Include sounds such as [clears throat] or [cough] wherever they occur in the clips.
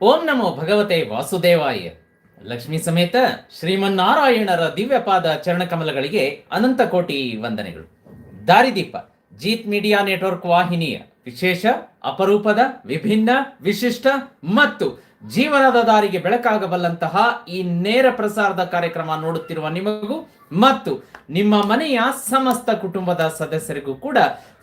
ಓಂ ನಮೋ ಭಗವತೆ ವಾಸುದೇವಾಯ. ಲಕ್ಷ್ಮೀ ಸಮೇತ ಶ್ರೀಮನ್ನಾರಾಯಣರ ದಿವ್ಯಪಾದ ಚರಣಕಮಲಗಳಿಗೆ ಅನಂತ ಕೋಟಿ ವಂದನೆಗಳು. ದಾರಿದೀಪ, ಜೀತ್ ಮೀಡಿಯಾ ನೆಟ್ವರ್ಕ್ ವಾಹಿನಿಯ ವಿಶೇಷ, ಅಪರೂಪದ, ವಿಭಿನ್ನ, ವಿಶಿಷ್ಟ ಮತ್ತು ಜೀವನದ ದಾರಿಗೆ ಬೆಳಕಾಗಬಲ್ಲಂತಹ ಈ ನೇರ ಪ್ರಸಾರದ ಕಾರ್ಯಕ್ರಮ ನೋಡುತ್ತಿರುವ ನಿಮಗೂ ಮತ್ತು ನಿಮ್ಮ ಮನೆಯ ಸಮಸ್ತ ಕುಟುಂಬದ ಸದಸ್ಯರಿಗೂ ಕೂಡ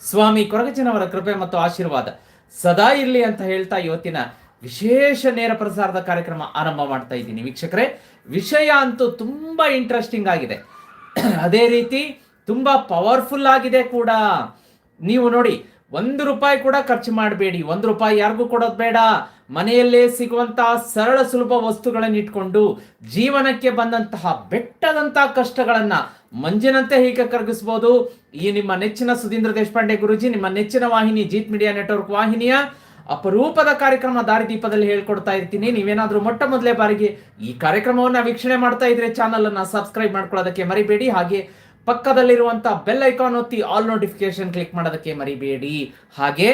ಸ್ವಾಮಿ ಕೊರಗಜನವರ ಕೃಪೆ ಮತ್ತು ಆಶೀರ್ವಾದ ಸದಾ ಇರಲಿ ಅಂತ ಹೇಳ್ತಾ ಇವತ್ತಿನ ವಿಶೇಷ ನೇರ ಪ್ರಸಾರದ ಕಾರ್ಯಕ್ರಮ ಆರಂಭ ಮಾಡ್ತಾ ಇದ್ದೀನಿ ವೀಕ್ಷಕರೇ. ವಿಷಯ ಅಂತೂ ತುಂಬಾ ಇಂಟ್ರೆಸ್ಟಿಂಗ್ ಆಗಿದೆ. [clears throat] ಅದೇ ರೀತಿ ತುಂಬಾ ಪವರ್ಫುಲ್ ಆಗಿದೆ ಕೂಡ. ನೀವು ನೋಡಿ, ಒಂದು ರೂಪಾಯಿ ಕೂಡ ಖರ್ಚು ಮಾಡಬೇಡಿ. ಒಂದು ರೂಪಾಯಿ ಯಾರಿಗೂ ಕೊಡೋದು ಬೇಡ. ಮನೆಯಲ್ಲೇ ಸಿಗುವಂತಹ ಸರಳ ಸುಲಭ ವಸ್ತುಗಳನ್ನು ಇಟ್ಕೊಂಡು ಜೀವನಕ್ಕೆ ಬಂದಂತಹ ಬೆಟ್ಟದಂತಹ ಕಷ್ಟಗಳನ್ನ ಮಂಜಿನಂತೆ ಹೀಗೆ ಕರಗಿಸಬಹುದು ಈ ನಿಮ್ಮ ನೆಚ್ಚಿನ ಸುಧೀಂದ್ರ ದೇಶಪಾಂಡೆ ಗುರುಜಿ, ನಿಮ್ಮ ನೆಚ್ಚಿನ ವಾಹಿನಿ ಜೀತ್ ಮೀಡಿಯಾ ನೆಟ್ವರ್ಕ್ ವಾಹಿನಿಯ ಅಪರೂಪದ ಕಾರ್ಯಕ್ರಮ ದಾರಿದೀಪದಲ್ಲಿ ಹೇಳ್ಕೊಡ್ತಾ ಇರ್ತೀನಿ. ನೀವೇನಾದ್ರೂ ಮೊಟ್ಟ ಮೊದಲೇ ಬಾರಿಗೆ ಈ ಕಾರ್ಯಕ್ರಮವನ್ನು ವೀಕ್ಷಣೆ ಮಾಡ್ತಾ ಇದ್ರೆ ಚಾನಲ್ ಅನ್ನ ಸಬ್ಸ್ಕ್ರೈಬ್ ಮಾಡ್ಕೊಳ್ಳೋದಕ್ಕೆ ಮರಿಬೇಡಿ. ಹಾಗೆ ಪಕ್ಕದಲ್ಲಿರುವಂತ ಬೆಲ್ ಐಕಾನ್ ಒತ್ತಿ ಆಲ್ ನೋಟಿಫಿಕೇಶನ್ ಕ್ಲಿಕ್ ಮಾಡೋದಕ್ಕೆ ಮರಿಬೇಡಿ. ಹಾಗೆ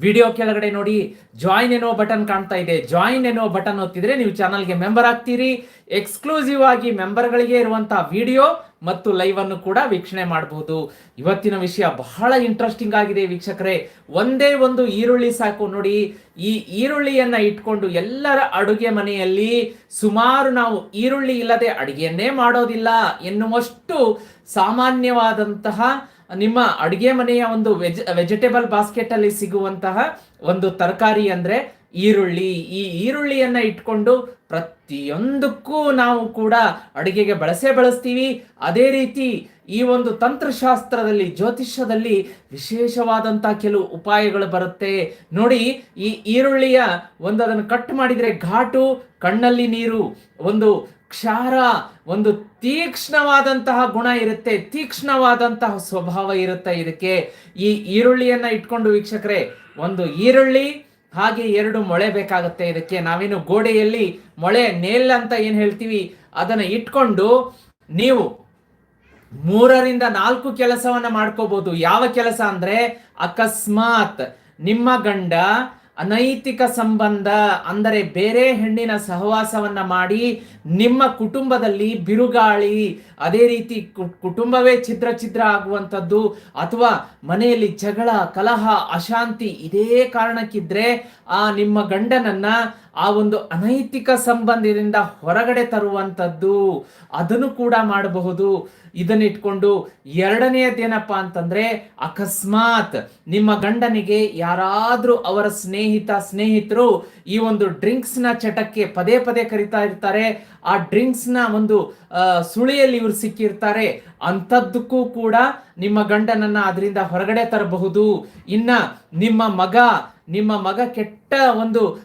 ವಿಡಿಯೋ ಕೆಳಗಡೆ ನೋಡಿ ಜಾಯಿನ್ ಎನ್ನುವ ಬಟನ್ ಕಾಣ್ತಾ ಇದೆ. ಜಾಯಿನ್ ಎನ್ನುವ ಬಟನ್ ಒತ್ತಿದ್ರೆ ನೀವು ಚಾನಲ್ಗೆ ಮೆಂಬರ್ ಆಗ್ತೀರಿ. ಎಕ್ಸ್ಕ್ಲೂಸಿವ್ ಆಗಿ ಮೆಂಬರ್ಗಳಿಗೆ ಇರುವಂತಹ ವಿಡಿಯೋ ಮತ್ತು ಲೈವ್ ಅನ್ನು ಕೂಡ ವೀಕ್ಷಣೆ ಮಾಡಬಹುದು ಇವತ್ತಿನ ವಿಷಯ ಬಹಳ ಇಂಟ್ರೆಸ್ಟಿಂಗ್ ಆಗಿದೆ ವೀಕ್ಷಕರೇ. ಒಂದೇ ಒಂದು ಈರುಳ್ಳಿ ಸಾಕು ನೋಡಿ. ಈ ಈರುಳ್ಳಿಯನ್ನ ಇಟ್ಕೊಂಡು ಎಲ್ಲರ ಅಡುಗೆ ಮನೆಯಲ್ಲಿ ಸುಮಾರು ನಾವು ಈರುಳ್ಳಿ ಇಲ್ಲದೆ ಅಡುಗೆಯನ್ನೇ ಮಾಡೋದಿಲ್ಲ ಎನ್ನುವಷ್ಟು ಸಾಮಾನ್ಯವಾದಂತಹ ನಿಮ್ಮ ಅಡುಗೆ ಮನೆಯ ಒಂದು ವೆಜ್, ವೆಜಿಟೇಬಲ್ ಬಾಸ್ಕೆಟ್ ಅಲ್ಲಿ ಸಿಗುವಂತಹ ಒಂದು ತರಕಾರಿ ಅಂದ್ರೆ ಈರುಳ್ಳಿ. ಈ ಈರುಳ್ಳಿಯನ್ನ ಇಟ್ಕೊಂಡು ಪ್ರತಿಯೊಂದಕ್ಕೂ ನಾವು ಕೂಡ ಅಡುಗೆಗೆ ಬಳಸೇ ಬಳಸ್ತೀವಿ. ಅದೇ ರೀತಿ ಈ ಒಂದು ತಂತ್ರಶಾಸ್ತ್ರದಲ್ಲಿ, ಜ್ಯೋತಿಷ್ಯದಲ್ಲಿ ವಿಶೇಷವಾದಂತಹ ಕೆಲವು ಉಪಾಯಗಳು ಬರುತ್ತೆ. ನೋಡಿ, ಈ ಈರುಳ್ಳಿಯ ಒಂದು ಅದನ್ನು ಕಟ್ ಮಾಡಿದ್ರೆ ಘಾಟು, ಕಣ್ಣಲ್ಲಿ ನೀರು, ಒಂದು ಕ್ಷಾರ, ಒಂದು ತೀಕ್ಷ್ಣವಾದಂತಹ ಗುಣ ಇರುತ್ತೆ, ತೀಕ್ಷ್ಣವಾದಂತಹ ಸ್ವಭಾವ ಇರುತ್ತೆ ಇದಕ್ಕೆ. ಈ ಈರುಳ್ಳಿಯನ್ನ ಇಟ್ಕೊಂಡು ವೀಕ್ಷಕರೇ, ಒಂದು ಈರುಳ್ಳಿ, ಹಾಗೆ ಎರಡು ಮೊಳೆ ಬೇಕಾಗುತ್ತೆ ಇದಕ್ಕೆ. ನಾವೇನು ಗೋಡೆಯಲ್ಲಿ ಮೊಳೆ, ನೇಲ್ ಅಂತ ಏನು ಹೇಳ್ತೀವಿ, ಅದನ್ನ ಇಟ್ಕೊಂಡು ನೀವು ಮೂರರಿಂದ ನಾಲ್ಕು ಕೆಲಸವನ್ನ ಮಾಡ್ಕೋಬಹುದು ಯಾವ ಕೆಲಸ ಅಂದ್ರೆ ಅಕಸ್ಮಾತ್ ನಿಮ್ಮ ಗಂಡ ಅನೈತಿಕ ಸಂಬಂಧ, ಅಂದರೆ ಬೇರೆ ಹೆಣ್ಣಿನ ಸಹವಾಸವನ್ನ ಮಾಡಿ ನಿಮ್ಮ ಕುಟುಂಬದಲ್ಲಿ ಬಿರುಗಾಳಿ, ಅದೇ ರೀತಿ ಕುಟುಂಬವೇ ಛಿದ್ರ ಛಿದ್ರ ಆಗುವಂಥದ್ದು ಅಥವಾ ಮನೆಯಲ್ಲಿ ಜಗಳ, ಕಲಹ, ಅಶಾಂತಿ ಇದೇ ಕಾರಣಕ್ಕಿದ್ರೆ ಆ ನಿಮ್ಮ ಗಂಡನನ್ನ ಆ ಒಂದು ಅನೈತಿಕ ಸಂಬಂಧದಿಂದ ಹೊರಗಡೆ ತರುವಂಥದ್ದು ಅದನ್ನು ಕೂಡ ಮಾಡಬಹುದು. ಇದನ್ನಿಟ್ಕೊಂಡು ಎರಡನೆಯದೇನಪ್ಪ ಅಂತಂದ್ರೆ ಅಕಸ್ಮಾತ್ ನಿಮ್ಮ ಗಂಡನಿಗೆ ಯಾರಾದ್ರೂ ಅವರ ಸ್ನೇಹಿತ, ಸ್ನೇಹಿತರು ಈ ಒಂದು ಡ್ರಿಂಕ್ಸ್ನ ಚಟಕ್ಕೆ ಪದೇ ಪದೇ ಕರಿತಾ ಇರ್ತಾರೆ. ಆ ಡ್ರಿಂಕ್ಸ್ನ ಒಂದು ಸುಳಿಯಲ್ಲಿ ಇವರು ಸಿಕ್ಕಿರ್ತಾರೆ. ಅಂಥದ್ದಕ್ಕೂ ಕೂಡ ನಿಮ್ಮ ಗಂಡನನ್ನ ಅದರಿಂದ ಹೊರಗಡೆ ತರಬಹುದು. ಇನ್ನ ನಿಮ್ಮ ಮಗ ನಿಮ್ಮ ಮಗ ಕೆಟ್ಟ ಒಂದು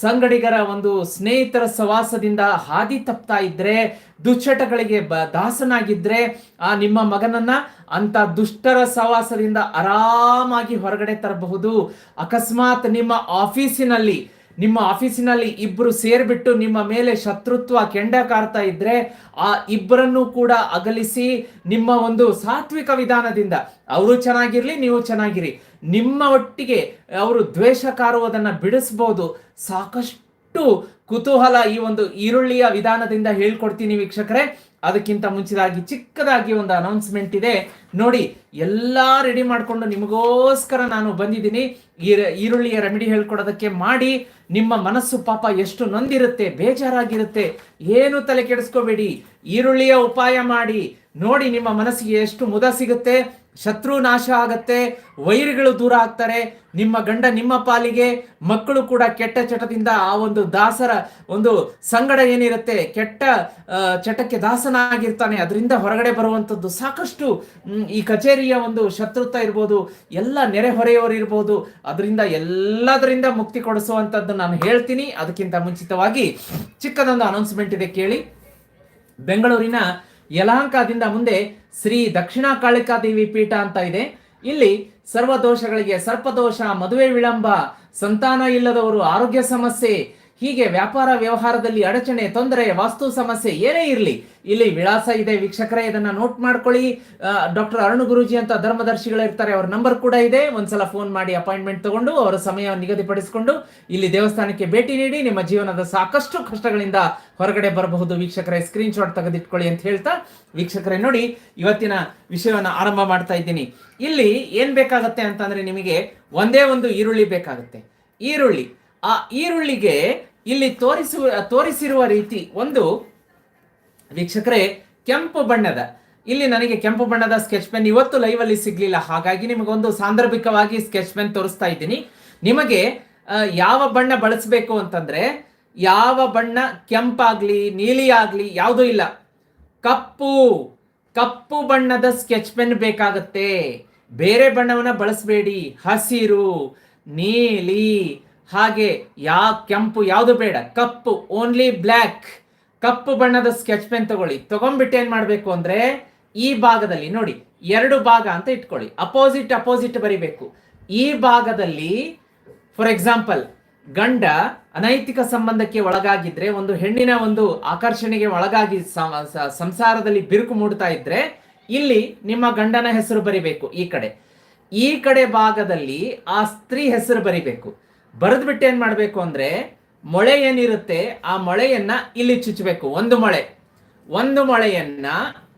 ಸಂಗಡಿಗರ ಒಂದು ಸ್ನೇಹಿತರ ಸವಾಸದಿಂದ ಹಾದಿ ತಪ್ತಾ ಇದ್ರೆ, ದುಶ್ಚಟಗಳಿಗೆ ಬ, ದಾಸನಾಗಿದ್ರೆ, ಆ, ನಿಮ್ಮ ಮಗನನ್ನ ಅಂತ ದುಷ್ಟರ ಸವಾಸದಿಂದ ಆರಾಮಾಗಿ ಹೊರಗಡೆ ತರಬಹುದು. ಅಕಸ್ಮಾತ್ ನಿಮ್ಮ ಆಫೀಸಿನಲ್ಲಿ ನಿಮ್ಮ ಆಫೀಸಿನಲ್ಲಿ ಇಬ್ಬರು ಸೇರ್ಬಿಟ್ಟು ನಿಮ್ಮ ಮೇಲೆ ಶತ್ರುತ್ವ ಕೆಂಡ ಕಾರ್ತಾ ಇದ್ರೆ ಆ ಇಬ್ಬರನ್ನು ಕೂಡ ಅಗಲಿಸಿ ನಿಮ್ಮ ಒಂದು ಸಾತ್ವಿಕ ವಿಧಾನದಿಂದ, ಅವರು ಚೆನ್ನಾಗಿರ್ಲಿ, ನೀವು ಚೆನ್ನಾಗಿರಿ. ನಿಮ್ಮ ಒಟ್ಟಿಗೆ ಅವರು ದ್ವೇಷ ಕಾರುವುದನ್ನ ಬಿಡಿಸ್ಬೋದು ಸಾಕಷ್ಟು ಕುತೂಹಲ ಈ ಒಂದು ಈರುಳ್ಳಿಯ ವಿಧಾನದಿಂದ ಹೇಳ್ಕೊಡ್ತೀನಿ ವೀಕ್ಷಕರೇ. ಅದಕ್ಕಿಂತ ಮುಂಚಿದಾಗಿ ಚಿಕ್ಕದಾಗಿ ಒಂದು ಅನೌನ್ಸ್ಮೆಂಟ್ ಇದೆ. ನೋಡಿ, ಎಲ್ಲ ರೆಡಿ ಮಾಡಿಕೊಂಡು ನಿಮಗೋಸ್ಕರ ನಾನು ಬಂದಿದ್ದೀನಿ. ಈ ಈರುಳ್ಳಿಯ ರೆಮಿಡಿ ಹೇಳ್ಕೊಡೋದಕ್ಕೆ ಮಾಡಿ. ನಿಮ್ಮ ಮನಸ್ಸು ಪಾಪ ಎಷ್ಟು ನೊಂದಿರುತ್ತೆ, ಬೇಜಾರಾಗಿರುತ್ತೆ, ಏನು ತಲೆ ಕೆಡಿಸ್ಕೋಬೇಡಿ. ಈರುಳ್ಳಿಯ ಉಪಾಯ ಮಾಡಿ. ನೋಡಿ, ನಿಮ್ಮ ಮನಸ್ಸಿಗೆ ಎಷ್ಟು ಮುದ ಸಿಗುತ್ತೆ. ಶತ್ರು ನಾಶ ಆಗತ್ತೆ, ವೈರಿಗಳು ದೂರ ಆಗ್ತಾರೆ, ನಿಮ್ಮ ಗಂಡ ನಿಮ್ಮ ಪಾಲಿಗೆ, ಮಕ್ಕಳು ಕೂಡ ಕೆಟ್ಟ ಚಟದಿಂದ ಆ ಒಂದು ದಾಸರ ಒಂದು ಸಂಗಡ ಏನಿರುತ್ತೆ, ಕೆಟ್ಟ ಚಟಕ್ಕೆ ದಾಸನಾಗಿರ್ತಾನೆ, ಅದರಿಂದ ಹೊರಗಡೆ ಬರುವಂಥದ್ದು ಸಾಕಷ್ಟು ಈ ಕಚೇರಿಯ ಒಂದು ಶತ್ರುತ್ವ ಇರ್ಬೋದು, ಎಲ್ಲ ನೆರೆಹೊರೆಯವರು ಇರ್ಬೋದು, ಅದರಿಂದ ಎಲ್ಲದರಿಂದ ಮುಕ್ತಿ ಕೊಡಿಸುವಂಥದ್ದು ನಾನು ಹೇಳ್ತೀನಿ. ಅದಕ್ಕಿಂತ ಮುಂಚಿತವಾಗಿ ಚಿಕ್ಕದೊಂದು ಅನೌನ್ಸ್ಮೆಂಟ್ ಇದೆ ಕೇಳಿ. ಬೆಂಗಳೂರಿನ ಯಲಹಂಕದಿಂದ ಮುಂದೆ ಶ್ರೀ ದಕ್ಷಿಣ ಕಾಳಿಕಾದೇವಿ ಪೀಠ ಅಂತ ಇದೆ. ಇಲ್ಲಿ ಸರ್ವದೋಷಗಳಿಗೆ ಸರ್ಪದೋಷ, ಮದುವೆ ವಿಳಂಬ, ಸಂತಾನ ಇಲ್ಲದವರು, ಆರೋಗ್ಯ ಸಮಸ್ಯೆ ಹೀಗೆ ವ್ಯಾಪಾರ ವ್ಯವಹಾರದಲ್ಲಿ ಅಡಚಣೆ, ತೊಂದರೆ, ವಾಸ್ತು ಸಮಸ್ಯೆ ಏನೇ ಇರಲಿ, ಇಲ್ಲಿ ವಿಳಾಸ ಇದೆ. ವೀಕ್ಷಕರೇ, ಇದನ್ನ ನೋಟ್ ಮಾಡ್ಕೊಳ್ಳಿ. ಡಾಕ್ಟರ್ ಅರುಣ್ ಗುರುಜಿ ಅಂತ ಧರ್ಮದರ್ಶಿಗಳು ಇರ್ತಾರೆ, ಅವ್ರ ನಂಬರ್ ಕೂಡ ಇದೆ. ಒಂದ್ಸಲ ಫೋನ್ ಮಾಡಿ ಅಪಾಯಿಂಟ್ಮೆಂಟ್ ತಗೊಂಡು ಅವರ ಸಮಯ ನಿಗದಿಪಡಿಸಿಕೊಂಡು ಇಲ್ಲಿ ದೇವಸ್ಥಾನಕ್ಕೆ ಭೇಟಿ ನೀಡಿ ನಿಮ್ಮ ಜೀವನದ ಸಾಕಷ್ಟು ಕಷ್ಟಗಳಿಂದ ಹೊರಗಡೆ ಬರಬಹುದು. ವೀಕ್ಷಕರೇ ಸ್ಕ್ರೀನ್ ಶಾಟ್ ತೆಗೆದಿಟ್ಕೊಳ್ಳಿ ಅಂತ ಹೇಳ್ತಾ ವೀಕ್ಷಕರೇ, ನೋಡಿ ಇವತ್ತಿನ ವಿಷಯವನ್ನು ಆರಂಭ ಮಾಡ್ತಾ ಇದ್ದೀನಿ. ಇಲ್ಲಿ ಏನ್ ಬೇಕಾಗತ್ತೆ ಅಂತಂದ್ರೆ ನಿಮಗೆ ಒಂದೇ ಒಂದು ಈರುಳ್ಳಿ ಬೇಕಾಗುತ್ತೆ. ಈರುಳ್ಳಿ. ಆ ಈರುಳ್ಳಿಗೆ ಇಲ್ಲಿ ತೋರಿಸುವ ತೋರಿಸಿರುವ ರೀತಿ ಒಂದು, ವೀಕ್ಷಕರೇ, ಕೆಂಪು ಬಣ್ಣದ. ಇಲ್ಲಿ ನನಗೆ ಕೆಂಪು ಬಣ್ಣದ ಸ್ಕೆಚ್ ಪೆನ್ ಇವತ್ತು ಲೈವ್ ಅಲ್ಲಿ ಸಿಗ್ಲಿಲ್ಲ. ಹಾಗಾಗಿ ನಿಮಗೊಂದು ಸಾಂದರ್ಭಿಕವಾಗಿ ಸ್ಕೆಚ್ ಪೆನ್ ತೋರಿಸ್ತಾ ಇದ್ದೀನಿ. ನಿಮಗೆ ಯಾವ ಬಣ್ಣ ಬಳಸಬೇಕು ಅಂತಂದ್ರೆ, ಯಾವ ಬಣ್ಣ ಕೆಂಪಾಗ್ಲಿ ನೀಲಿ ಆಗ್ಲಿ ಯಾವುದೂ ಇಲ್ಲ. ಕಪ್ಪು ಕಪ್ಪು ಬಣ್ಣದ ಸ್ಕೆಚ್ ಪೆನ್ ಬೇಕಾಗತ್ತೆ. ಬೇರೆ ಬಣ್ಣವನ್ನ ಬಳಸಬೇಡಿ. ಹಸಿರು, ನೀಲಿ ಹಾಗೆ ಯಾ ಕೆಂಪು ಯಾವುದು ಬೇಡ, ಕಪ್ಪು ಓನ್ಲಿ ಬ್ಲ್ಯಾಕ್ ಕಪ್ಪು ಬಣ್ಣದ ಸ್ಕೆಚ್ ಪೆನ್ ತಗೊಳ್ಳಿ. ತಗೊಂಡ್ಬಿಟ್ಟು ಏನು ಮಾಡಬೇಕು ಅಂದ್ರೆ, ಈ ಭಾಗದಲ್ಲಿ ನೋಡಿ, ಎರಡು ಭಾಗ ಅಂತ ಇಟ್ಕೊಳ್ಳಿ. ಅಪೋಸಿಟ್ ಅಪೋಸಿಟ್ ಬರಿಬೇಕು. ಈ ಭಾಗದಲ್ಲಿ ಫಾರ್ ಎಕ್ಸಾಂಪಲ್ ಗಂಡ ಅನೈತಿಕ ಸಂಬಂಧಕ್ಕೆ ಒಳಗಾಗಿದ್ರೆ, ಒಂದು ಹೆಣ್ಣಿನ ಒಂದು ಆಕರ್ಷಣೆಗೆ ಒಳಗಾಗಿ ಸಂಸಾರದಲ್ಲಿ ಬಿರುಕು ಮೂಡ್ತಾ ಇದ್ರೆ, ಇಲ್ಲಿ ನಿಮ್ಮ ಗಂಡನ ಹೆಸರು ಬರಿಬೇಕು, ಈ ಕಡೆ. ಈ ಕಡೆ ಭಾಗದಲ್ಲಿ ಆ ಸ್ತ್ರೀ ಹೆಸರು ಬರಿಬೇಕು. ಬರೆದ್ಬಿಟ್ಟು ಏನ್ ಮಾಡಬೇಕು ಅಂದ್ರೆ ಮೊಳೆ ಏನಿರುತ್ತೆ ಆ ಮೊಳೆಯನ್ನ ಇಲ್ಲಿ ಚುಚ್ಚಬೇಕು ಒಂದು ಮೊಳೆ. ಒಂದು ಮೊಳೆಯನ್ನ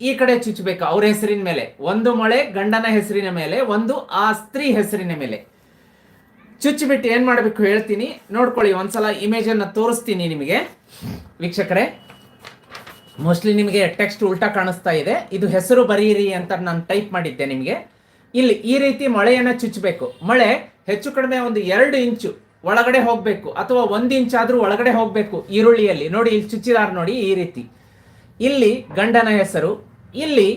ಈ ಕಡೆ ಚುಚ್ಚಬೇಕು ಅವ್ರ ಹೆಸರಿನ ಮೇಲೆ. ಒಂದು ಮೊಳೆ ಗಂಡನ ಹೆಸರಿನ ಮೇಲೆ, ಒಂದು ಆ ಸ್ತ್ರೀ ಹೆಸರಿನ ಮೇಲೆ. ಚುಚ್ಚಿಬಿಟ್ಟು ಏನ್ ಮಾಡಬೇಕು ಹೇಳ್ತೀನಿ. ನೋಡ್ಕೊಳ್ಳಿ, ಒಂದ್ಸಲ ಇಮೇಜ್ ಅನ್ನ ತೋರಿಸ್ತೀನಿ ನಿಮಗೆ. ವೀಕ್ಷಕರೇ ಮೋಸ್ಟ್ಲಿ ನಿಮಗೆ ಟೆಕ್ಸ್ಟ್ ಉಲ್ಟಾ ಕಾಣಿಸ್ತಾ ಇದೆ. ಇದು ಹೆಸರು ಬರೀರಿ ಅಂತ ನಾನು ಟೈಪ್ ಮಾಡಿದ್ದೆ ನಿಮಗೆ. ಇಲ್ಲಿ ಈ ರೀತಿ ಮಳೆಯನ್ನು ಚುಚ್ಚಬೇಕು ಮಳೆ ಹೆಚ್ಚು ಕಡಿಮೆ ಒಂದು ಎರಡು ಇಂಚು. ಒಳಗಡೆ ಹೋಗ್ಬೇಕು ಅಥವಾ ಒಂದು ಇಂಚ್ ಆದ್ರೂ ಒಳಗಡೆ ಹೋಗ್ಬೇಕು ಈರುಳ್ಳಿಯಲ್ಲಿ. ನೋಡಿ, ಇಲ್ಲಿ ಚುಚ್ಚಿದಾರ ನೋಡಿ ಈ ರೀತಿ. ಇಲ್ಲಿ ಗಂಡನ ಹೆಸರು, ಇಲ್ಲಿ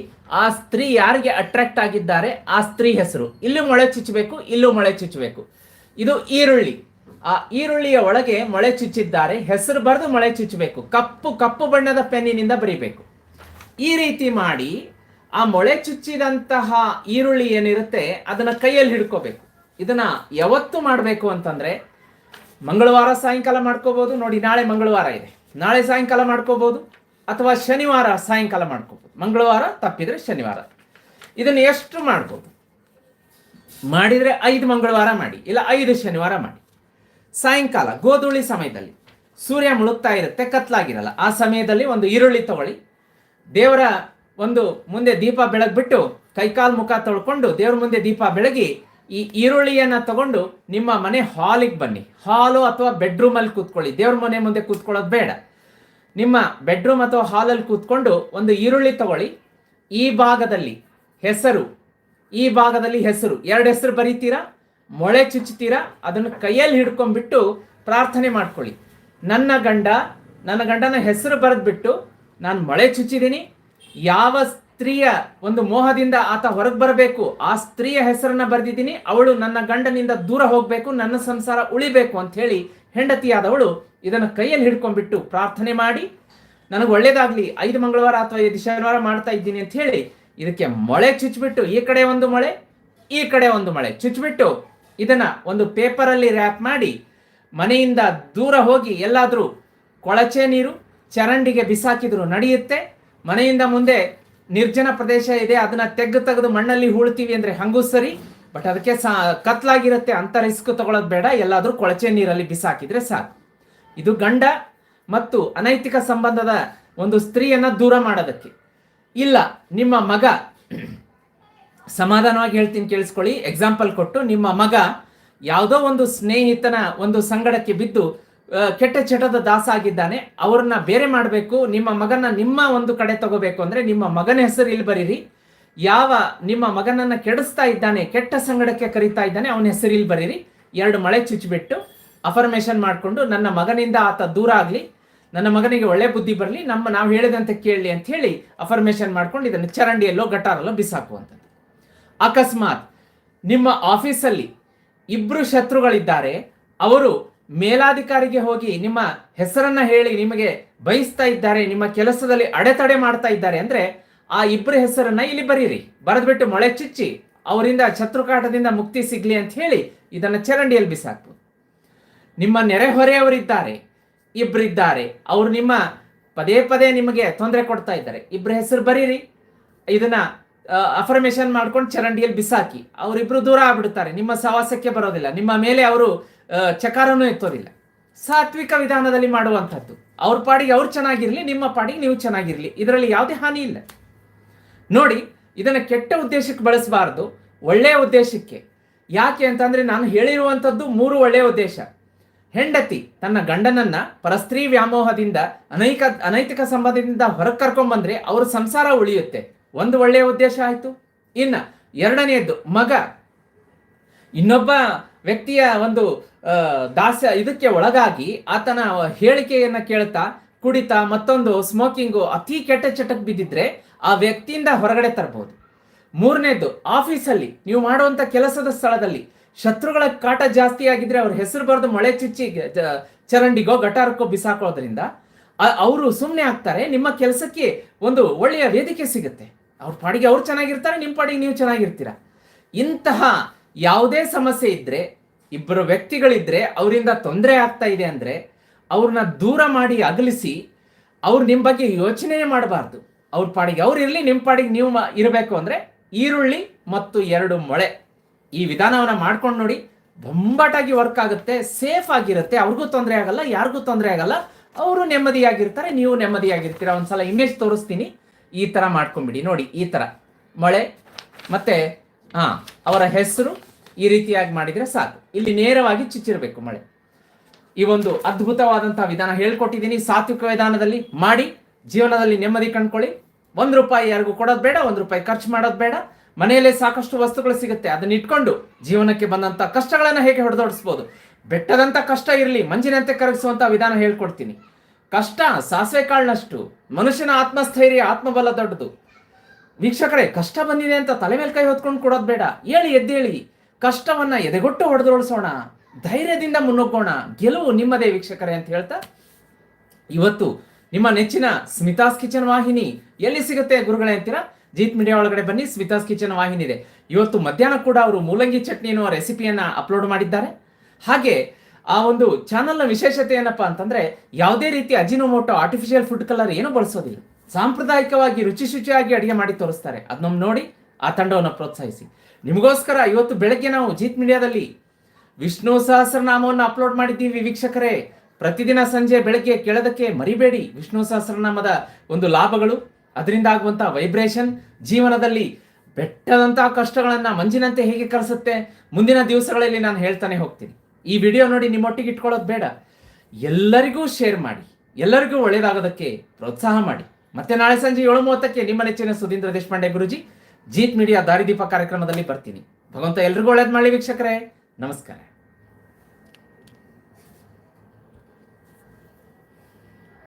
ಆ ಸ್ತ್ರೀ ಯಾರಿಗೆ ಅಟ್ರಾಕ್ಟ್ ಆಗಿದ್ದಾರೆ, ಆ ಸ್ತ್ರೀ ಹೆಸರು. ಇಲ್ಲೂ ಮೊಳೆ ಚುಚ್ಚಬೇಕು ಇಲ್ಲೂ ಮೊಳೆ ಚುಚ್ಚಬೇಕು ಇದು ಈರುಳ್ಳಿ. ಆ ಈರುಳ್ಳಿಯ ಒಳಗೆ ಮೊಳೆ ಚುಚ್ಚಿದ್ದಾರೆ, ಹೆಸರು ಬರೆದು ಮೊಳೆ ಚುಚ್ಚಬೇಕು ಕಪ್ಪು ಕಪ್ಪು ಬಣ್ಣದ ಪೆನ್ನಿನಿಂದ ಬರಿಬೇಕು. ಈ ರೀತಿ ಮಾಡಿ ಆ ಮೊಳೆ ಚುಚ್ಚಿದಂತಹ ಈರುಳ್ಳಿ ಏನಿರುತ್ತೆ, ಅದನ್ನ ಕೈಯಲ್ಲಿ ಹಿಡ್ಕೋಬೇಕು. ಇದನ್ನ ಯಾವತ್ತು ಮಾಡಬೇಕು ಅಂತಂದ್ರೆ ಮಂಗಳವಾರ ಸಾಯಂಕಾಲ ಮಾಡ್ಕೋಬಹುದು ನೋಡಿ, ನಾಳೆ ಮಂಗಳವಾರ ಇದೆ. ನಾಳೆ ಸಾಯಂಕಾಲ ಮಾಡ್ಕೋಬಹುದು ಅಥವಾ ಶನಿವಾರ ಸಾಯಂಕಾಲ ಮಾಡ್ಕೋಬಹುದು ಮಂಗಳವಾರ ತಪ್ಪಿದ್ರೆ ಶನಿವಾರ. ಇದನ್ನು ಎಷ್ಟು ಮಾಡ್ಬೋದು? ಮಾಡಿದ್ರೆ ಐದು ಮಂಗಳವಾರ ಮಾಡಿ, ಇಲ್ಲ ಐದು ಶನಿವಾರ ಮಾಡಿ. ಸಾಯಂಕಾಲ, ಗೋಧೂಳಿ ಸಮಯದಲ್ಲಿ ಸೂರ್ಯ ಮುಳುಗ್ತಾ ಇರುತ್ತೆ, ಕತ್ಲಾಗಿರಲ್ಲ. ಆ ಸಮಯದಲ್ಲಿ ಒಂದು ಈರುಳ್ಳಿ ತಗೊಳ್ಳಿ. ದೇವರ ಒಂದು ಮುಂದೆ ದೀಪ ಬೆಳಗ್ಬಿಟ್ಟು ಕೈಕಾಲು ಮುಖ ತೊಳ್ಕೊಂಡು ದೇವ್ರ ಮುಂದೆ ದೀಪ ಬೆಳಗಿ ಈ ಈರುಳ್ಳಿಯನ್ನು ತಗೊಂಡು ನಿಮ್ಮ ಮನೆ ಹಾಲಿಗೆ ಬನ್ನಿ. ಹಾಲು ಅಥವಾ ಬೆಡ್ರೂಮಲ್ಲಿ ಕೂತ್ಕೊಳ್ಳಿ. ದೇವ್ರ ಮನೆ ಮುಂದೆ ಕೂತ್ಕೊಳ್ಳೋದು ಬೇಡ. ನಿಮ್ಮ ಬೆಡ್ರೂಮ್ ಅಥವಾ ಹಾಲಲ್ಲಿ ಕೂತ್ಕೊಂಡು ಒಂದು ಈರುಳ್ಳಿ ತಗೊಳ್ಳಿ. ಈ ಭಾಗದಲ್ಲಿ ಹೆಸರು, ಈ ಭಾಗದಲ್ಲಿ ಹೆಸರು. ಎರಡು ಹೆಸರು ಬರೀತೀರಾ? ಮೊಳೆ ಚುಚ್ಚುತ್ತೀರಾ ಅದನ್ನು ಕೈಯಲ್ಲಿ ಹಿಡ್ಕೊಂಡ್ಬಿಟ್ಟು ಪ್ರಾರ್ಥನೆ ಮಾಡ್ಕೊಳ್ಳಿ. ನನ್ನ ಗಂಡ, ನನ್ನ ಗಂಡನ ಹೆಸರು ಬರೆದ್ಬಿಟ್ಟು, ನಾನು ಮೊಳೆ ಚುಚ್ಚಿದ್ದೀನಿ ಯಾವ ಸ್ತ್ರೀಯ ಒಂದು ಮೋಹದಿಂದ ಆತ ಹೊರಗೆ ಬರಬೇಕು. ಆ ಸ್ತ್ರೀಯ ಹೆಸರನ್ನ ಬರೆದಿದ್ದೀನಿ. ಅವಳು ನನ್ನ ಗಂಡನಿಂದ ದೂರ ಹೋಗಬೇಕು. ನನ್ನ ಸಂಸಾರ ಉಳಿಬೇಕು ಅಂತ ಹೇಳಿ ಹೆಂಡತಿಯಾದವಳು ಇದನ್ನು ಕೈಯಲ್ಲಿ ಹಿಡ್ಕೊಂಡ್ಬಿಟ್ಟು ಪ್ರಾರ್ಥನೆ ಮಾಡಿ, ನನಗೆ ಒಳ್ಳೇದಾಗ್ಲಿ. ಐದು ಮಂಗಳವಾರ ಅಥವಾ ಐದು ಶನಿವಾರ ಮಾಡ್ತಾ ಇದ್ದೀನಿ ಅಂತ ಹೇಳಿ ಇದಕ್ಕೆ ಮೊಳೆ ಚುಚ್ಚಿಬಿಟ್ಟು ಈ ಕಡೆ ಒಂದು ಮೊಳೆ, ಈ ಕಡೆ ಒಂದು ಮೊಳೆ ಚುಚ್ಚಿಬಿಟ್ಟು ಇದನ್ನ ಒಂದು ಪೇಪರಲ್ಲಿ ರ್ಯಾಪ್ ಮಾಡಿ ಮನೆಯಿಂದ ದೂರ ಹೋಗಿ ಎಲ್ಲಾದರೂ ಕೊಳಚೆ ನೀರು, ಚರಂಡಿಗೆ ಬಿಸಾಕಿದ್ರು ನಡೆಯುತ್ತೆ. ಮನೆಯಿಂದ ಮುಂದೆ ನಿರ್ಜನ ಪ್ರದೇಶ ಇದೆ, ಅದನ್ನ ತೆಗ್ದು ತೆಗೆದು ಮಣ್ಣಲ್ಲಿ ಹೂಳ್ತೀವಿ ಅಂದ್ರೆ ಹಂಗೂ ಸರಿ ಬಟ್ ಅದಕ್ಕೆ ಸಾ, ಕತ್ಲಾಗಿರುತ್ತೆ ಅಂತ ರಿಸ್ಕ್ ತಗೊಳ್ಳೋದು ಬೇಡ, ಎಲ್ಲಾದ್ರೂ ಕೊಳಚೆ ನೀರಲ್ಲಿ ಬಿಸಾಕಿದ್ರೆ ಸಾಕು. ಇದು ಗಂಡ ಮತ್ತು ಅನೈತಿಕ ಸಂಬಂಧದ ಒಂದು ಸ್ತ್ರೀಯನ್ನ ದೂರ ಮಾಡೋದಕ್ಕೆ. ಇಲ್ಲ, ನಿಮ್ಮ ಮಗ, ಸಮಾಧಾನವಾಗಿ ಹೇಳ್ತೀನಿ ಕೇಳಿಸ್ಕೊಳ್ಳಿ ಎಕ್ಸಾಂಪಲ್ ಕೊಟ್ಟು, ನಿಮ್ಮ ಮಗ ಯಾವುದೋ ಒಂದು ಸ್ನೇಹಿತನ ಒಂದು ಸಂಗಡಕ್ಕೆ ಬಿದ್ದು ಕೆಟ್ಟ ಚಟದ ದಾಸ ಆಗಿದ್ದಾನೆ. ಅವ್ರನ್ನ ಬೇರೆ ಮಾಡಬೇಕು. ನಿಮ್ಮ ಮಗನ ನಿಮ್ಮ ಒಂದು ಕಡೆ ತಗೋಬೇಕು ಅಂದ್ರೆ ನಿಮ್ಮ ಮಗನ ಹೆಸರು ಇಲ್ಲಿ ಬರೀರಿ. ಯಾವ ನಿಮ್ಮ ಮಗನನ್ನ ಕೆಡಿಸ್ತಾ ಇದ್ದಾನೆ, ಕೆಟ್ಟ ಸಂಗಡಕ್ಕೆ ಕರೀತಾ ಇದ್ದಾನೆ, ಅವನ ಹೆಸರು ಇಲ್ಲಿ ಬರೀರಿ. ಎರಡು ಮಳೆ ಚುಚ್ಚಿಬಿಟ್ಟು ಅಫರ್ಮೇಷನ್ ಮಾಡಿಕೊಂಡು ನನ್ನ ಮಗನಿಂದ ಆತ ದೂರ ಆಗಲಿ, ನನ್ನ ಮಗನಿಗೆ ಒಳ್ಳೆ ಬುದ್ಧಿ ಬರಲಿ, ನಮ್ಮ ನಾವು ಹೇಳಿದಂತೆ ಕೇಳಲಿ ಅಂತ ಹೇಳಿ ಅಫರ್ಮೇಷನ್ ಮಾಡ್ಕೊಂಡು ಇದನ್ನು ಚರಂಡಿಯಲ್ಲೋ, ಗಟಾರಲ್ಲೋ ಬಿಸಾಕುವಂಥದ್ದು. ಅಕಸ್ಮಾತ್ ನಿಮ್ಮ ಆಫೀಸಲ್ಲಿ ಇಬ್ಬರು ಶತ್ರುಗಳಿದ್ದಾರೆ. ಅವರು ಮೇಲಾಧಿಕಾರಿಗೆ ಹೋಗಿ ನಿಮ್ಮ ಹೆಸರನ್ನ ಹೇಳಿ ನಿಮಗೆ ಬಯಸ್ತಾ ಇದ್ದಾರೆ, ನಿಮ್ಮ ಕೆಲಸದಲ್ಲಿ ಅಡೆತಡೆ ಮಾಡ್ತಾ ಇದ್ದಾರೆ ಅಂದ್ರೆ ಆ ಇಬ್ಬರ ಹೆಸರನ್ನ ಇಲ್ಲಿ ಬರೀರಿ. ಬರೆದ್ಬಿಟ್ಟು ಮೊಳೆ ಚುಚ್ಚಿ, ಅವರಿಂದ ಶತ್ರುಕಾಟದಿಂದ ಮುಕ್ತಿ ಸಿಗ್ಲಿ ಅಂತ ಹೇಳಿ ಇದನ್ನ ಚರಂಡಿಯಲ್ಲಿ ಬಿಸಾಕ್ಬೋದು. ನಿಮ್ಮ ನೆರೆಹೊರೆಯವರಿದ್ದಾರೆ ಇಬ್ಬರಿದ್ದಾರೆ ಅವರು ನಿಮ್ಮ ಪದೇ ಪದೇ ನಿಮಗೆ ತೊಂದರೆ ಕೊಡ್ತಾ ಇದ್ದಾರೆ. ಇಬ್ಬರ ಹೆಸರು ಬರೀರಿ. ಇದನ್ನ ಅಫರ್ಮೇಶನ್ ಮಾಡ್ಕೊಂಡು ಚರಂಡಿಯಲ್ಲಿ ಬಿಸಾಕಿ, ಅವರಿಬ್ರು ದೂರ ಆಗ್ಬಿಡ್ತಾರೆ. ನಿಮ್ಮ ಸವಾಸಕ್ಕೆ ಬರೋದಿಲ್ಲ. ನಿಮ್ಮ ಮೇಲೆ ಅವರು ಚಕಾರನೂ ಎತ್ತೋದಿಲ್ಲ ಸಾತ್ವಿಕ ವಿಧಾನದಲ್ಲಿ ಮಾಡುವಂಥದ್ದು. ಅವ್ರ ಪಾಡಿಗೆ ಅವ್ರು ಚೆನ್ನಾಗಿರಲಿ, ನಿಮ್ಮ ಪಾಡಿಗೆ ನೀವು ಚೆನ್ನಾಗಿರಲಿ. ಇದರಲ್ಲಿ ಯಾವುದೇ ಹಾನಿ ಇಲ್ಲ. ನೋಡಿ, ಇದನ್ನ ಕೆಟ್ಟ ಉದ್ದೇಶಕ್ಕೆ ಬಳಸಬಾರ್ದು, ಒಳ್ಳೆಯ ಉದ್ದೇಶಕ್ಕೆ. ಯಾಕೆ ಅಂತಂದ್ರೆ ನಾನು ಹೇಳಿರುವಂಥದ್ದು ಮೂರು ಒಳ್ಳೆಯ ಉದ್ದೇಶ. ಹೆಂಡತಿ ತನ್ನ ಗಂಡನನ್ನ ಪರಸ್ತ್ರೀ ವ್ಯಾಮೋಹದಿಂದ, ಅನೈಕ, ಅನೈತಿಕ ಸಂಬಂಧದಿಂದ ಹೊರಗೆ ಕರ್ಕೊಂಡ್ಬಂದ್ರೆ ಅವ್ರ ಸಂಸಾರ ಉಳಿಯುತ್ತೆ. ಒಂದು ಒಳ್ಳೆಯ ಉದ್ದೇಶ ಆಯ್ತು. ಇನ್ನ ಎರಡನೆಯದ್ದು ಮಗ. ಇನ್ನೊಬ್ಬ ವ್ಯಕ್ತಿಯ ಒಂದು ದಾಸ ದಾಸ್ಯ ಇದಕ್ಕೆ ಒಳಗಾಗಿ ಆತನ ಹೇಳಿಕೆಯನ್ನ ಕೇಳ್ತಾ, ಕುಡಿತಾ, ಮತ್ತೊಂದು ಸ್ಮೋಕಿಂಗು ಅತಿ ಕೆಟ್ಟ ಚಟಕ್ಕೆ ಬಿದ್ದಿದ್ರೆ ಆ ವ್ಯಕ್ತಿಯಿಂದ ಹೊರಗಡೆ ತರಬಹುದು ಮೂರನೇದು, ಆಫೀಸಲ್ಲಿ ನೀವು ಮಾಡುವಂತ ಕೆಲಸದ ಸ್ಥಳದಲ್ಲಿ ಶತ್ರುಗಳ ಕಾಟ ಜಾಸ್ತಿ ಆಗಿದ್ರೆ ಅವ್ರ ಹೆಸರು ಬರೆದು ಮಳೆ ಚುಚ್ಚಿ ಚರಂಡಿಗೋ, ಗಟಾರಕ್ಕೋ ಬಿಸಾಕೋದ್ರಿಂದ ಅವರು ಸುಮ್ಮನೆ ಆಗ್ತಾರೆ, ನಿಮ್ಮ ಕೆಲಸಕ್ಕೆ ಒಂದು ಒಳ್ಳೆಯ ವೇದಿಕೆ ಸಿಗುತ್ತೆ. ಅವ್ರ ಪಾಡಿಗೆ ಅವ್ರು ಚೆನ್ನಾಗಿರ್ತಾರೆ ನಿಮ್ಮ ಪಾಡಿಗೆ ನೀವು ಚೆನ್ನಾಗಿರ್ತೀರ. ಇಂತಹ ಯಾವುದೇ ಸಮಸ್ಯೆ ಇದ್ರೆ ಇಬ್ಬರು ವ್ಯಕ್ತಿಗಳಿದ್ರೆ ಅವರಿಂದ ತೊಂದರೆ ಆಗ್ತಾ ಇದೆ ಅಂದ್ರೆ ಅವ್ರನ್ನ ದೂರ ಮಾಡಿ ಅಗಲಿಸಿ ಅವ್ರು ನಿಮ್ಮ ಬಗ್ಗೆ ಯೋಚನೆ ಮಾಡಬಾರ್ದು. ಅವ್ರ ಪಾಡಿಗೆ ಅವ್ರು ಇರಲಿ ನಿಮ್ಮ ಪಾಡಿಗೆ ನೀವು ಇರಬೇಕು ಅಂದ್ರೆ ಈರುಳ್ಳಿ ಮತ್ತು ಎರಡು ಮೊಳೆ. ಈ ವಿಧಾನವನ್ನ ಮಾಡ್ಕೊಂಡು ನೋಡಿ ಬೊಂಬಾಟಾಗಿ ವರ್ಕ್ ಆಗುತ್ತೆ ಸೇಫ್ ಆಗಿರುತ್ತೆ, ಅವ್ರಿಗೂ ತೊಂದರೆ ಆಗಲ್ಲ, ಯಾರಿಗೂ ತೊಂದರೆ ಆಗಲ್ಲ. ಅವರು ನೆಮ್ಮದಿಯಾಗಿರ್ತಾರೆ, ನೀವು ನೆಮ್ಮದಿಯಾಗಿರ್ತೀರ. ಒಂದ್ಸಲ ಇಮೇಜ್ ತೋರಿಸ್ತೀನಿ. ಈ ತರ ಮಾಡ್ಕೊಂಬಿಡಿ. ನೋಡಿ, ಈ ತರ. ಮೊಳೆ, ಮತ್ತೆ ಹಾಂ ಅವರ ಹೆಸರು ಈ ರೀತಿಯಾಗಿ ಮಾಡಿದ್ರೆ ಸಾಕು. ಇಲ್ಲಿ ನೇರವಾಗಿ ಚುಚ್ಚಿರಬೇಕು ಮಳೆ. ಈ ಒಂದು ಅದ್ಭುತವಾದಂತಹ ವಿಧಾನ ಹೇಳ್ಕೊಟ್ಟಿದ್ದೀನಿ. ಸಾತ್ವಿಕ ವಿಧಾನದಲ್ಲಿ ಮಾಡಿ, ಜೀವನದಲ್ಲಿ ನೆಮ್ಮದಿ ಕಂಡ್ಕೊಳ್ಳಿ. ಒಂದು ರೂಪಾಯಿ ಯಾರಿಗೂ ಕೊಡೋದು ಬೇಡ, ಒಂದು ರೂಪಾಯಿ ಖರ್ಚು ಮಾಡೋದು ಬೇಡ. ಮನೆಯಲ್ಲೇ ಸಾಕಷ್ಟು ವಸ್ತುಗಳು ಸಿಗುತ್ತೆ. ಅದನ್ನ ಇಟ್ಕೊಂಡು ಜೀವನಕ್ಕೆ ಬಂದಂತ ಕಷ್ಟಗಳನ್ನು ಹೇಗೆ ಹೊಡೆದೋಡಿಸ್ಬೋದು? ಬೆಟ್ಟದಂತ ಕಷ್ಟ ಇರಲಿ, ಮಂಜಿನಂತೆ ಕರಗಿಸುವಂತ ವಿಧಾನ ಹೇಳ್ಕೊಡ್ತೀನಿ. ಕಷ್ಟ ಸಾಸಿವೆ ಕಾಳಿನಷ್ಟು, ಮನುಷ್ಯನ ಆತ್ಮಸ್ಥೈರ್ಯ, ಆತ್ಮಬಲ ದೊಡ್ಡದು. ವೀಕ್ಷಕರೇ, ಕಷ್ಟ ಬಂದಿದೆ ಅಂತ ತಲೆ ಮೇಲೆ ಕೈ ಹೊತ್ಕೊಂಡು ಕೊಡೋದು ಬೇಡ. ಹೇಳಿ ಎದ್ದೇಳಿ. ಕಷ್ಟವನ್ನ ಎದೆಗೊಟ್ಟು ಹೊಡೆದೊಳಿಸೋಣ ಧೈರ್ಯದಿಂದ ಮುನ್ನುಗ್ಗೋಣ, ಗೆಲುವು ನಿಮ್ಮದೇ ವೀಕ್ಷಕರೇ ಅಂತ ಹೇಳ್ತಾ, ಇವತ್ತು ನಿಮ್ಮ ನೆಚ್ಚಿನ ಸ್ಮಿತಾಸ್ ಕಿಚನ್ ವಾಹಿನಿ ಎಲ್ಲಿ ಸಿಗುತ್ತೆ ಗುರುಗಳೇ ಅಂತೀರಾ? ಜೀತ್ ಮೀಡಿಯಾ ಒಳಗಡೆ ಬನ್ನಿ, ಸ್ಮಿತಾಸ್ ಕಿಚನ್ ವಾಹಿನಿ ಇದೆ. ಇವತ್ತು ಮಧ್ಯಾಹ್ನ ಕೂಡ ಅವರು ಮೂಲಂಗಿ ಚಟ್ನಿ ಎನ್ನುವ ರೆಸಿಪಿಯನ್ನ ಅಪ್ಲೋಡ್ ಮಾಡಿದ್ದಾರೆ. ಹಾಗೆ ಆ ಒಂದು ಚಾನಲ್ನ ವಿಶೇಷತೆ ಏನಪ್ಪಾ ಅಂತಂದ್ರೆ, ಯಾವುದೇ ರೀತಿ ಅಜಿನೋಮೋಟೋ ಆರ್ಟಿಫಿಷಿಯಲ್ ಫುಡ್ ಕಲರ್ ಏನು ಬಳಸೋದಿಲ್ಲ. ಸಾಂಪ್ರದಾಯಿಕವಾಗಿ ರುಚಿ ಶುಚಿಯಾಗಿ ಅಡಿಗೆ ಮಾಡಿ ತೋರಿಸ್ತಾರೆ. ಅದನ್ನ ನೋಡಿ ಆ ತಂಡವನ್ನು ಪ್ರೋತ್ಸಾಹಿಸಿ. ನಿಮಗೋಸ್ಕರ ಇವತ್ತು ಬೆಳಗ್ಗೆ ನಾವು ಜೀತ್ ಮೀಡಿಯಾದಲ್ಲಿ ವಿಷ್ಣು ಸಹಸ್ರನಾಮವನ್ನು ಅಪ್ಲೋಡ್ ಮಾಡಿದ್ದೀವಿ ವೀಕ್ಷಕರೇ. ಪ್ರತಿದಿನ ಸಂಜೆ ಬೆಳಗ್ಗೆ ಕೇಳೋದಕ್ಕೆ ಮರಿಬೇಡಿ ವಿಷ್ಣು ಸಹಸ್ರನಾಮದ ಒಂದು ಲಾಭಗಳು. ಅದರಿಂದ ಆಗುವಂತಹ ವೈಬ್ರೇಷನ್, ಜೀವನದಲ್ಲಿ ಬೆಟ್ಟದಂತಹ ಕಷ್ಟಗಳನ್ನು ಮಂಜಿನಂತೆ ಹೇಗೆ ಕಲಿಸುತ್ತೆ ಮುಂದಿನ ದಿವಸಗಳಲ್ಲಿ ನಾನು ಹೇಳ್ತಾನೆ ಹೋಗ್ತೀನಿ. ಈ ವಿಡಿಯೋ ನೋಡಿ ನಿಮ್ಮೊಟ್ಟಿಗೆ ಇಟ್ಕೊಳ್ಳೋದು ಬೇಡ. ಎಲ್ಲರಿಗೂ ಶೇರ್ ಮಾಡಿ, ಎಲ್ಲರಿಗೂ ಒಳ್ಳೇದಾಗೋದಕ್ಕೆ ಪ್ರೋತ್ಸಾಹ ಮಾಡಿ. ಮತ್ತೆ ನಾಳೆ ಸಂಜೆ ಏಳು ಮೂವತ್ತಕ್ಕೆ ನಿಮ್ಮ ನೆಚ್ಚಿನ ಸುಧೀಂದ್ರ ದೇಶಪಾಂಡೆ ಗುರುಜಿ ಜೀತ್ ಮೀಡಿಯಾ ದಾರಿದೀಪ ಕಾರ್ಯಕ್ರಮದಲ್ಲಿ ಬರ್ತೀನಿ. ಭಗವಂತ ಎಲ್ರಿಗೂ ಒಳ್ಳೇದು ಮಾಡಲಿ ವೀಕ್ಷಕರೇ. ನಮಸ್ಕಾರ.